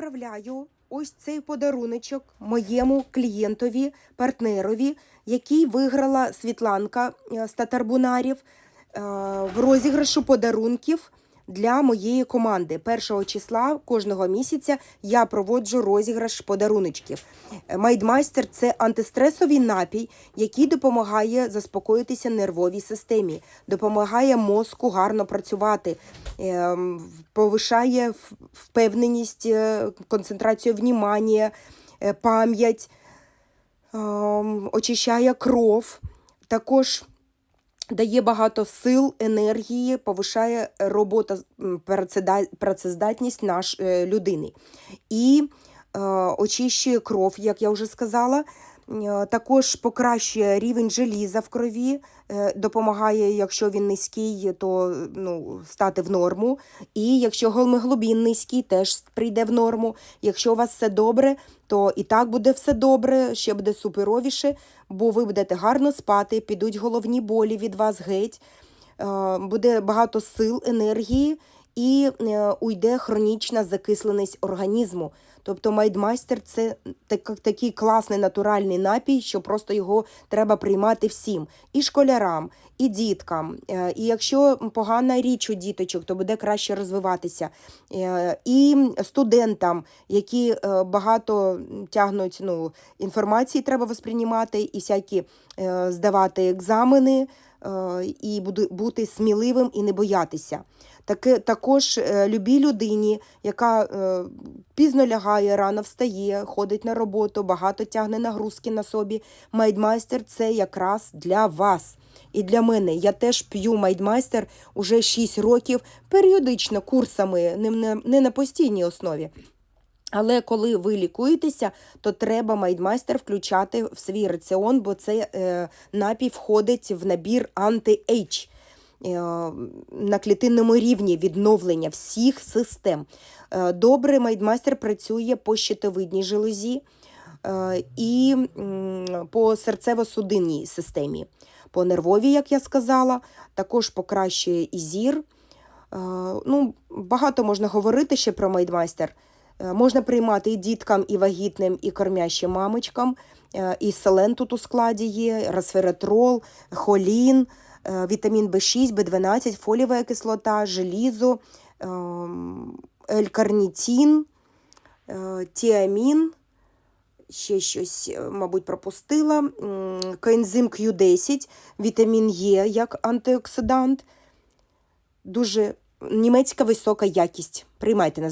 відправляю ось цей подаруночок моєму клієнтові, партнерові, який виграла Світланка е, з татарбунарів е, в розіграшу подарунків для моєї команди. Першого числа кожного місяця я проводжу розіграш подаруночків. Е, Майдмайстер це антистресовий напій, який допомагає заспокоїтися нервовій системі, допомагає мозку гарно працювати, ем, повишає впевненість, е, концентрацію внимання, е, пам'ять, ем, очищає кров. Також дає багато сил, енергії, повишає робота, працездатність наш е, людини. І е, очищує кров, як я вже сказала. Е, Також покращує рівень желіза в крові, е, допомагає, якщо він низький, то ну, стати в норму. І якщо гемоглобін низький, теж прийде в норму. Якщо у вас все добре, то і так буде все добре, ще буде суперовіше, бо ви будете гарно спати, підуть головні болі від вас геть, е, буде багато сил, енергії і е, уйде хронічна закисленість організму. Тобто майдмайстер це так, такий класний натуральний напій, що просто його треба приймати всім. І школярам, і діткам. Е, І якщо погана річ у діточок, то буде краще розвиватися. Е, І студентам, які багато тягнуть ну, інформації, треба восприймати, і всякі здавати екзамени, і буду- бути сміливим і не боятися. Таке, також е, любій людині, яка е, пізно лягає, рано встає, ходить на роботу, багато тягне нагрузки на собі. Майдмайстер це якраз для вас. І для мене я теж п'ю майдмайстер уже 6 років періодично курсами, не на постійній основі. Але коли ви лікуєтеся, то треба майдмайстер включати в свій раціон, бо це е, напій входить в набір анти-ейдж е, на клітинному рівні відновлення всіх систем. Е, Добре, майдмайстер працює по щитовидній железі е, і по серцево-судинній системі. По нервовій, як я сказала, також покращує і зір. Ну, багато можна говорити ще про майдмайстер. Е, Можна приймати і діткам, і вагітним, і кормящим мамочкам. Е, І селен тут у складі є, resveratrol, холін, е, вітамін В6, В12, фолієва кислота, желізо, ем, L-карнітін, е, тіамін, ще щось, мабуть, пропустила. м, Коензим Q10, вітамін Е як антиоксидант. Дуже німецька висока якість. Приймайте на